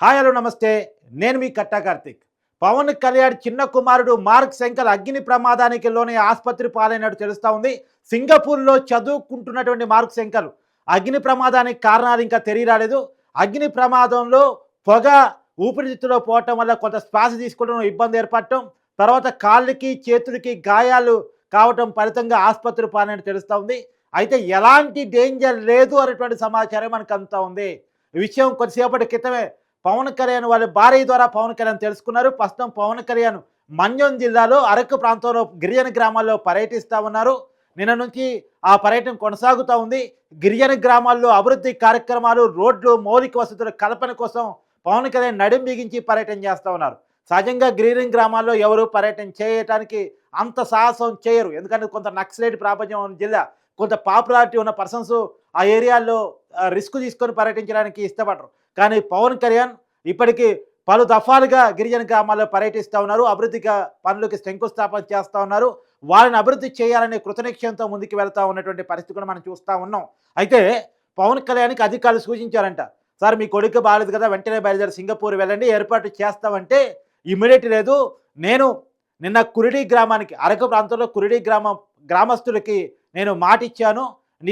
Hi hello నమస్తే. నేను మీ కట్టా కార్తిక్. పవన్ కళ్యాణ్ చిన్న కుమారుడు మార్క్ శంకర్ అగ్ని ప్రమాదానికి లోనే ఆసుపత్రి పాలైనట్టు తెలుస్తూ ఉంది. సింగపూర్లో చదువుకుంటున్నటువంటి మార్క్ శంకర్ అగ్ని ప్రమాదానికి కారణాలు ఇంకా తెలియరాలేదు. అగ్ని ప్రమాదంలో పొగ ఊపిరితిత్తులో పోవటం వల్ల కొంత శ్వాస తీసుకోవడం ఇబ్బంది ఏర్పడటం తర్వాత కాళ్ళకి చేతులకి గాయాలు కావటం ఫలితంగా ఆసుపత్రి పాలైనట్టు తెలుస్తూ ఉంది. అయితే ఎలాంటి డేంజర్ లేదు అనేటువంటి సమాచారం మనకు అంతా ఉంది. విషయం కొద్దిసేపటి క్రితమే పవన్ కళ్యాణ్ వాళ్ళ భార్య ద్వారా పవన్ కళ్యాణ్ తెలుసుకున్నారు. ప్రస్తుతం పవన్ కళ్యాణ్ మన్యం జిల్లాలో అరకు ప్రాంతంలో గిరిజన గ్రామాల్లో పర్యటిస్తూ ఉన్నారు. నిన్న నుంచి ఆ పర్యటన కొనసాగుతూ ఉంది. గిరిజన గ్రామాల్లో అభివృద్ధి కార్యక్రమాలు రోడ్లు మౌలిక వసతుల కల్పన కోసం పవన్ కళ్యాణ్ నడుం బిగించి పర్యటన చేస్తూ ఉన్నారు. సహజంగా గిరిజన గ్రామాల్లో ఎవరు పర్యటన చేయటానికి అంత సాహసం చేయరు. ఎందుకంటే కొంత నక్సలైట్ ప్రాపంచం ఉన్న జిల్లా కొంత పాపులారిటీ ఉన్న పర్సన్స్ ఆ ఏరియాల్లో రిస్క్ తీసుకొని పర్యటించడానికి ఇష్టపడరు. కానీ పవన్ కళ్యాణ్ ఇప్పటికీ పలు దఫాలుగా గిరిజన గ్రామాల్లో పర్యటిస్తూ ఉన్నారు. అభివృద్ధి పనులకి శంకుస్థాపన చేస్తూ ఉన్నారు. వాళ్ళని అభివృద్ధి చేయాలనే కృతనిక్షయంతో ముందుకు వెళ్తూ ఉన్నటువంటి పరిస్థితి కూడా మనం చూస్తూ ఉన్నాం. అయితే పవన్ కళ్యాణ్కి అధికారులు సూచించారంట సార్ మీ కొడుకు బాగాలేదు కదా వెంటనే బయలుదేరి సింగపూర్ వెళ్ళండి ఏర్పాటు చేస్తామంటే ఇమ్మీడియట్ లేదు. నేను నిన్న కురిడి గ్రామానికి అరకు ప్రాంతంలో కురిడి గ్రామం గ్రామస్తులకి నేను మాట ఇచ్చాను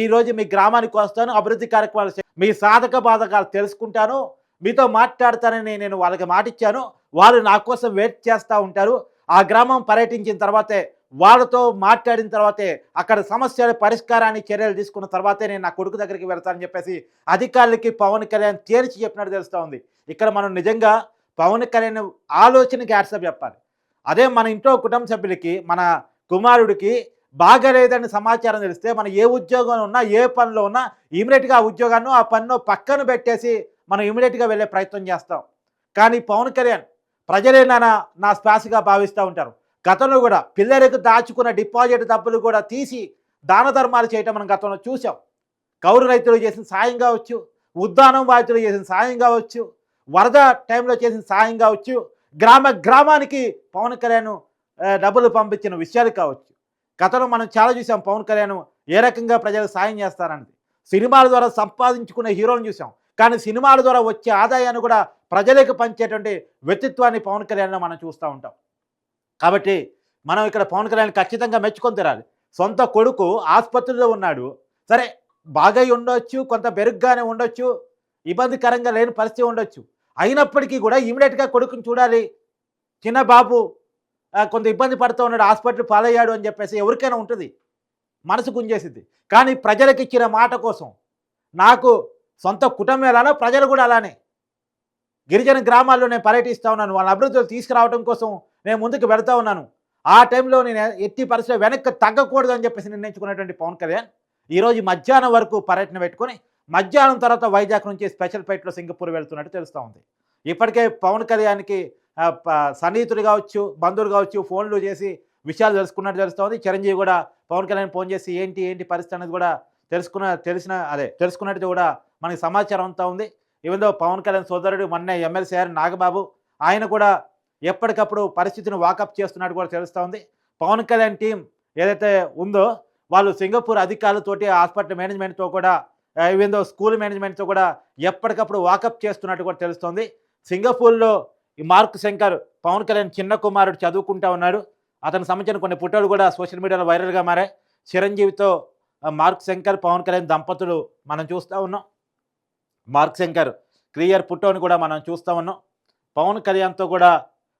ఈ రోజు మీ గ్రామానికి వస్తాను. అభివృద్ధి కార్యక్రమాలు మీ సాధక బాధకాలు తెలుసుకుంటాను. మీతో మాట్లాడతానని నేను వాళ్ళకి మాట ఇచ్చాను వాళ్ళు నా కోసం వెయిట్ చేస్తూ ఉంటారు. ఆ గ్రామం పర్యటించిన తర్వాతే వాళ్ళతో మాట్లాడిన తర్వాతే అక్కడ సమస్యల పరిష్కారాన్ని చర్యలు తీసుకున్న తర్వాతే నేను నా కొడుకు దగ్గరికి వెళ్తానని చెప్పేసి అధికారులకి పవన్ కళ్యాణ్ తేల్చి చెప్పినట్టు తెలుస్తూ ఉంది. ఇక్కడ మనం నిజంగా పవన్ కళ్యాణ్ ఆలోచనకి యాడ్సప్ చెప్పాలి. అదే మన ఇంట్లో కుటుంబ సభ్యులకి మన కుమారుడికి బాగలేదని సమాచారం తెలిస్తే మనం ఏ ఉద్యోగంలో ఉన్నా ఏ పనిలో ఉన్నా ఇమీడియట్గా ఆ ఉద్యోగాన్ని ఆ పన్ను పక్కన పెట్టేసి మనం ఇమీడియట్గా వెళ్ళే ప్రయత్నం చేస్తాం. కానీ పవన్ కళ్యాణ్ ప్రజలే నా నా శ్వాసగా భావిస్తూ ఉంటారు. గతంలో కూడా పిల్లలకు దాచుకున్న డిపాజిట్ డబ్బులు కూడా తీసి దాన ధర్మాలు చేయటం మనం గతంలో చూసాం కౌరు రైతులు చేసిన సాయం కావచ్చు ఉద్దానం బాధితులు చేసిన సాయం కావచ్చు వరద టైంలో చేసిన సాయం కావచ్చు గ్రామ గ్రామానికి పవన్ కళ్యాణ్ డబ్బులు పంపించిన విషయాలు కావచ్చు. గతంలో మనం చాలా చూసాం పవన్ కళ్యాణ్ ఏ రకంగా ప్రజలకు సాయం చేస్తారన్నది. సినిమాల ద్వారా సంపాదించుకునే హీరోలను చూసాం. కానీ సినిమాల ద్వారా వచ్చే ఆదాయాన్ని కూడా ప్రజలకు పంచేటువంటి వ్యక్తిత్వాన్ని పవన్ కళ్యాణ్లో మనం చూస్తూ ఉంటాం. కాబట్టి మనం ఇక్కడ పవన్ కళ్యాణ్ ఖచ్చితంగా మెచ్చుకొని తిరాలి. సొంత కొడుకు ఆసుపత్రిలో ఉన్నాడు. సరే బాగా ఉండొచ్చు కొంత బెరుగ్గానే ఉండొచ్చు ఇబ్బందికరంగా లేని పరిస్థితి ఉండొచ్చు. అయినప్పటికీ కూడా ఇమీడియట్గా కొడుకుని చూడాలి. చిన్న బాబు కొంత ఇబ్బంది పడుతూ ఉన్నాడు హాస్పిటల్ పాలయ్యాడు అని చెప్పేసి ఎవరికైనా ఉంటుంది. మనసు గుంజేసింది కానీ ప్రజలకు ఇచ్చిన మాట కోసం నాకు సొంత కుటుంబం ఎలానో ప్రజలు కూడా అలానే. గిరిజన గ్రామాల్లో నేను పర్యటిస్తూ ఉన్నాను. వాళ్ళ అభివృద్ధిలో తీసుకురావడం కోసం నేను ముందుకు వెళుతూ ఉన్నాను. ఆ టైంలో నేను ఎట్టి పరిస్థితి వెనక్కి తగ్గకూడదు అని చెప్పేసి నిర్ణయించుకున్నటువంటి పవన్ కళ్యాణ్ ఈరోజు మధ్యాహ్నం వరకు పర్యటన పెట్టుకొని మధ్యాహ్నం తర్వాత వైజాగ్ నుంచి స్పెషల్ ఫ్లైట్లో సింగపూర్ వెళ్తున్నట్టు తెలుస్తూ ఉంది. ఇప్పటికే పవన్ కళ్యాణ్కి సన్నిహితుడు సన్నిహితులు కావచ్చు బంధువులు కావచ్చు ఫోన్లు చేసి విషయాలు తెలుసుకున్నట్టు తెలుస్తోంది. చిరంజీవి కూడా పవన్ కళ్యాణ్ ఫోన్ చేసి ఏంటి ఏంటి పరిస్థితి అనేది కూడా తెలుసుకున్న తెలిసిన అదే తెలుసుకున్నట్టు కూడా మనకి సమాచారం అంతా ఉంది. ఈవెందో పవన్ కళ్యాణ్ సోదరుడు మొన్న ఎమ్మెల్సీ ఆర్ నాగబాబు ఆయన కూడా ఎప్పటికప్పుడు పరిస్థితిని వాకప్ చేస్తున్నట్టు కూడా తెలుస్తూ ఉంది పవన్ కళ్యాణ్ టీం ఏదైతే ఉందో వాళ్ళు సింగపూర్ అధికారులతోటి హాస్పిటల్ మేనేజ్మెంట్తో కూడా ఈవెందో స్కూల్ మేనేజ్మెంట్తో కూడా ఎప్పటికప్పుడు వాకప్ చేస్తున్నట్టు కూడా తెలుస్తోంది. సింగపూర్లో ఈ మార్క్ శంకర్ పవన్ కళ్యాణ్ చిన్న కుమారుడు చదువుకుంటా ఉన్నాడు. అతనికి సంబంధించిన కొన్ని ఫోటోలు కూడా సోషల్ మీడియాలో వైరల్గా మారాయి. చిరంజీవితో మార్క్ శంకర్ పవన్ కళ్యాణ్ దంపతులు మనం చూస్తూ ఉన్నాం. మార్క్ శంకర్ క్లియర్ ఫోటోని కూడా మనం చూస్తూ ఉన్నాం. పవన్ కళ్యాణ్తో కూడా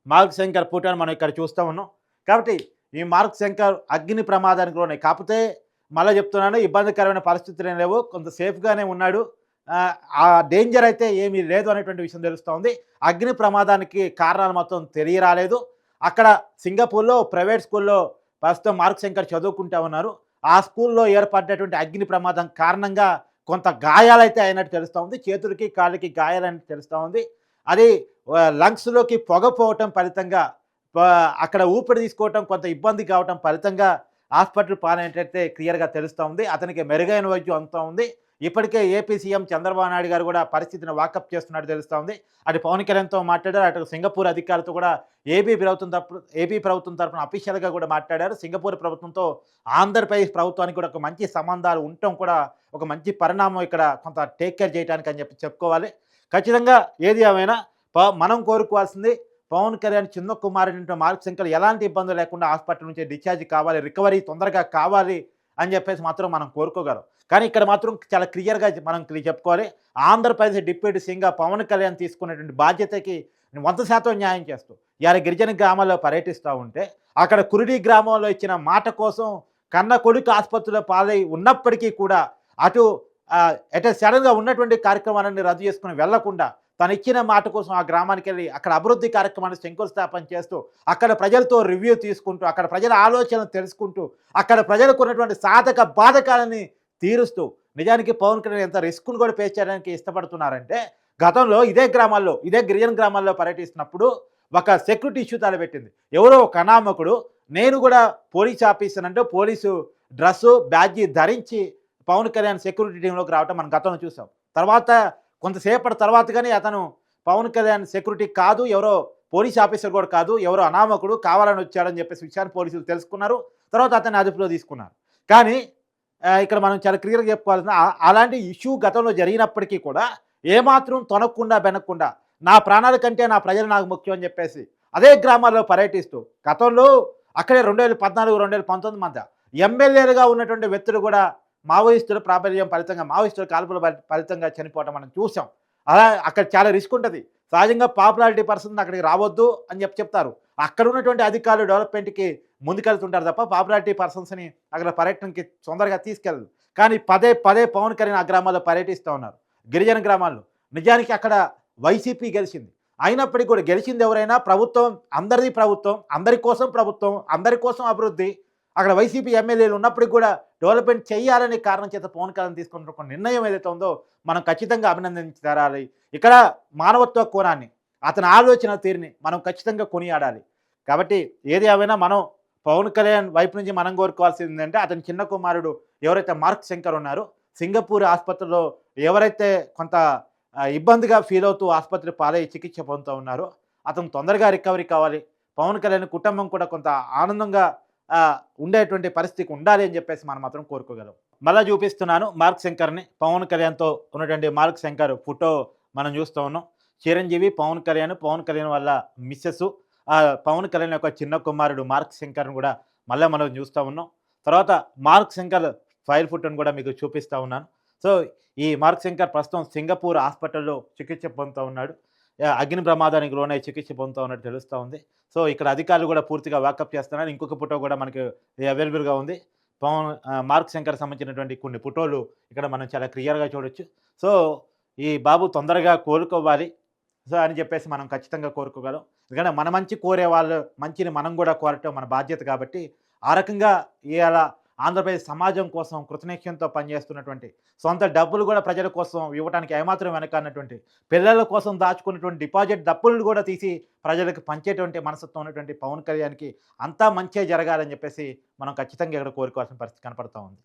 మార్క్ శంకర్ ఫోటోని మనం ఇక్కడ చూస్తూ ఉన్నాం. కాబట్టి ఈ మార్క్ శంకర్ అగ్ని ప్రమాదానికి ఉన్నాయి కాకపోతే మళ్ళీ చెప్తున్నాను ఇబ్బందికరమైన పరిస్థితులు ఏం లేవు. కొంత సేఫ్గానే ఉన్నాడు. ఆ, డేంజర్ అయితే ఏమీ లేదు అనేటువంటి విషయం తెలుస్తోంది. అగ్ని ప్రమాదానికి కారణాలు మొత్తం తెలియరాలేదు. అక్కడ సింగపూర్లో ప్రైవేట్ స్కూల్లో ప్రస్తుతం మార్క్ శంకర్ చదువుకుంటా ఉన్నారు. ఆ స్కూల్లో ఏర్పడినటువంటి అగ్ని ప్రమాదం కారణంగా కొంత గాయాలైతే అయినట్టు తెలుస్తూ ఉంది చేతులకి కాళ్ళకి గాయాలని తెలుస్తూ ఉంది అది లంగ్స్లోకి పొగ పోవటం ఫలితంగా అక్కడ ఊపిరి తీసుకోవటం కొంత ఇబ్బంది కావటం ఫలితంగా హాస్పిటల్ పాలైనట్టయితే క్లియర్గా తెలుస్తూ ఉంది అతనికి మెరుగైన వైద్యం అంతా ఉంది ఇప్పటికే ఏపీ సీఎం చంద్రబాబు నాయుడు గారు కూడా పరిస్థితిని వాకప్ చేస్తున్నట్టు తెలుస్తూ ఉంది. అటు పవన్ కళ్యాణ్తో మాట్లాడారు అటు సింగపూర్ అధికారులతో కూడా ఏపీ ప్రభుత్వం తరపు ఏపీ ప్రభుత్వం తరపున అఫీషియల్గా కూడా మాట్లాడారు. సింగపూర్ ప్రభుత్వంతో ఆంధ్రప్రదేశ్ ప్రభుత్వానికి కూడా ఒక మంచి సంబంధాలు ఉండటం కూడా ఒక మంచి పరిణామం ఇక్కడ కొంత టేక్ కేర్ చేయడానికి అని చెప్పి చెప్పుకోవాలి. ఖచ్చితంగా ఏది ఏమైనా ప- మనం కోరుకోవాల్సింది పవన్ కళ్యాణ్ చిన్న కుమారుడు మార్క్ శంకర్ ఎలాంటి ఇబ్బందులు లేకుండా హాస్పిటల్ నుంచి డిశ్చార్జ్ కావాలి రికవరీ తొందరగా కావాలి అని చెప్పేసి మాత్రం మనం కోరుకోగలం. కానీ ఇక్కడ మాత్రం చాలా క్లియర్గా మనం క్లి- చెప్పుకోవాలి. ఆంధ్రప్రదేశ్ డిప్యూటీ సీఎంగా పవన్ కళ్యాణ్ తీసుకున్నటువంటి బాధ్యతకి వంద శాతం న్యాయం చేస్తూ ఇవాళ గిరిజన గ్రామాల్లో పర్యటిస్తూ ఉంటే అక్కడ కురిడి గ్రామంలో ఇచ్చిన మాట కోసం కన్న కొడుకు ఆసుపత్రిలో పాలై ఉన్నప్పటికీ కూడా అటు ఎట సడన్గా ఉన్నటువంటి కార్యక్రమాలన్నీ రద్దు చేసుకుని వెళ్ళకుండా తను ఇచ్చిన మాట కోసం ఆ గ్రామానికి వెళ్ళి అక్కడ అభివృద్ధి కార్యక్రమాన్ని శంకుస్థాపన చేస్తూ అక్కడ ప్రజలతో రివ్యూ తీసుకుంటూ అక్కడ ప్రజల ఆలోచనలు తెలుసుకుంటూ అక్కడ ప్రజలకు ఉన్నటువంటి సాధక బాధకాలని తీరుస్తూ నిజానికి పవన్ కళ్యాణ్ ఎంత రిస్క్ను కూడా ఫేస్ చేయడానికి ఇష్టపడుతున్నారంటే గతంలో ఇదే గ్రామాల్లో ఇదే గిరిజన గ్రామాల్లో పర్యటిస్తున్నప్పుడు ఒక సెక్యూరిటీ ఇష్యూ తలపెట్టింది. ఎవరో ఒక అనామకుడు నేను కూడా పోలీస్ ఆఫీసర్ అంటే పోలీసు డ్రెస్సు బ్యాడ్జీ ధరించి పవన్ కళ్యాణ్ సెక్యూరిటీ టీంలోకి రావటం మనం గతంలో చూసాం. తర్వాత కొంతసేపటి తర్వాత కానీ అతను పవన్ కళ్యాణ్ సెక్యూరిటీ కాదు ఎవరో పోలీస్ ఆఫీసర్ కూడా కాదు ఎవరో అనామకుడు కావాలని వచ్చాడని చెప్పేసి విషయాన్ని పోలీసులు తెలుసుకున్నారు. తర్వాత అతన్ని అదుపులో తీసుకున్నారు. కానీ ఇక్కడ మనం చాలా క్లియర్గా చెప్పుకోవాల్సిన అలాంటి ఇష్యూ గతంలో జరిగినప్పటికీ కూడా ఏమాత్రం తొనకుండా వెనక్కుండా నా ప్రాణాల కంటే నా ప్రజలు నాకు ముఖ్యం అని చెప్పేసి అదే గ్రామాల్లో పర్యటిస్తూ గతంలో అక్కడే రెండు వేల పద్నాలుగు రెండు వేల పంతొమ్మిది మధ్య ఎమ్మెల్యేలుగా ఉన్నటువంటి వ్యక్తులు కూడా మావోయిస్టుల ప్రాబల్యం ఫలితంగా మావోయిస్టుల కాల్పుల ఫలితంగా చనిపోవటం మనం చూసాం. అలా అక్కడ చాలా రిస్క్ ఉంటుంది. సహజంగా పాపులారిటీ పర్సన్ అక్కడికి రావద్దు అని చెప్పి చెప్తారు. అక్కడ ఉన్నటువంటి అధికారులు డెవలప్మెంట్కి ముందుకెళ్తుంటారు తప్ప పాపులారిటీ పర్సన్స్ని అక్కడ పర్యటనకి తొందరగా తీసుకెళ్ళదు కానీ పదే పదే పవన్ కళ్యాణ్ ఆ గ్రామాల్లో పర్యటిస్తూ ఉన్నారు. గిరిజన గ్రామాల్లో. నిజానికి అక్కడ వైసీపీ గెలిచింది. అయినప్పటికీ కూడా గెలిచింది ఎవరైనా ప్రభుత్వం అందరిది ప్రభుత్వం అందరి కోసం ప్రభుత్వం అందరి కోసం అభివృద్ధి అక్కడ వైసీపీ ఎమ్మెల్యేలు ఉన్నప్పటికీ కూడా డెవలప్మెంట్ చేయాలనే కారణం చేత పవన్ కళ్యాణ్ తీసుకున్న ఒక నిర్ణయం ఏదైతే ఉందో మనం ఖచ్చితంగా అభినందించాలి ఇక్కడ మానవత్వ కోణాన్ని అతని ఆలోచన తీరుని మనం ఖచ్చితంగా కొనియాడాలి. కాబట్టి ఏది ఏమైనా మనం పవన్ కళ్యాణ్ వైపు నుంచి మనం కోరుకోవాల్సింది ఏంటంటే అతని చిన్న కుమారుడు ఎవరైతే మార్క్ శంకర్ ఉన్నారో సింగపూర్ ఆసుపత్రిలో ఎవరైతే కొంత ఇబ్బందిగా ఫీల్ అవుతూ ఆసుపత్రి పాలై చికిత్స పొందుతూ ఉన్నారో అతను తొందరగా రికవరీ కావాలి. పవన్ కళ్యాణ్ కుటుంబం కూడా కొంత ఆనందంగా ఉండేటువంటి పరిస్థితికి ఉండాలి అని చెప్పేసి మనం మాత్రం కోరుకోగలం. మళ్ళీ చూపిస్తున్నాను మార్క్ శంకర్ని. పవన్ కళ్యాణ్తో ఉన్నటువంటి మార్క్ శంకర్ ఫోటో మనం చూస్తూ ఉన్నాం. చిరంజీవి పవన్ కళ్యాణ్ పవన్ కళ్యాణ్ వల్ల మిస్సెస్. ఆ పవన్ కళ్యాణ్ యొక్క చిన్న కుమారుడు మార్క్ శంకర్ని కూడా మళ్ళీ మనం చూస్తూ ఉన్నాం. తర్వాత మార్క్ శంకర్ ఫైల్ ఫోటోని కూడా మీకు చూపిస్తూ ఉన్నాను. సో ఈ మార్క్ శంకర్ ప్రస్తుతం సింగపూర్ హాస్పిటల్లో చికిత్స పొందుతూ ఉన్నాడు. అగ్ని ప్రమాదానికి లోనై చికిత్స పొందుతూ ఉన్నట్టు తెలుస్తూ ఉంది. సో ఇక్కడ అధికారులు కూడా పూర్తిగా వాకప్ చేస్తున్నారు. ఇంకొక ఫోటో కూడా మనకి అవైలబుల్గా ఉంది. పవన్ మార్క్ శంకర్ సంబంధించినటువంటి కొన్ని ఫోటోలు ఇక్కడ మనం చాలా క్లియర్గా చూడొచ్చు. సో ఈ బాబు తొందరగా కోలుకోవాలి. సో అని చెప్పేసి మనం ఖచ్చితంగా కోరుకోగలం. ఎందుకంటే మన మంచి కోరే వాళ్ళు మంచిని మనం కూడా కోరటం మన బాధ్యత కాబట్టి ఆ రకంగా ఇలా ఆంధ్రప్రదేశ్ సమాజం కోసం కృతనిశ్చయంతో పనిచేస్తున్నటువంటి సొంత డబ్బులు కూడా ప్రజల కోసం ఇవ్వడానికి ఏమాత్రం వెనకన్నటువంటి పిల్లల కోసం దాచుకున్నటువంటి డిపాజిట్ డబ్బులు కూడా తీసి ప్రజలకు పంచేటువంటి మనసత్వం ఉన్నటువంటి పవన్ కళ్యాణ్కి అంతా మంచే జరగాలని చెప్పేసి మనం ఖచ్చితంగా ఇక్కడ కోరుకోవాల్సిన పరిస్థితి కనపడుతూ ఉంది.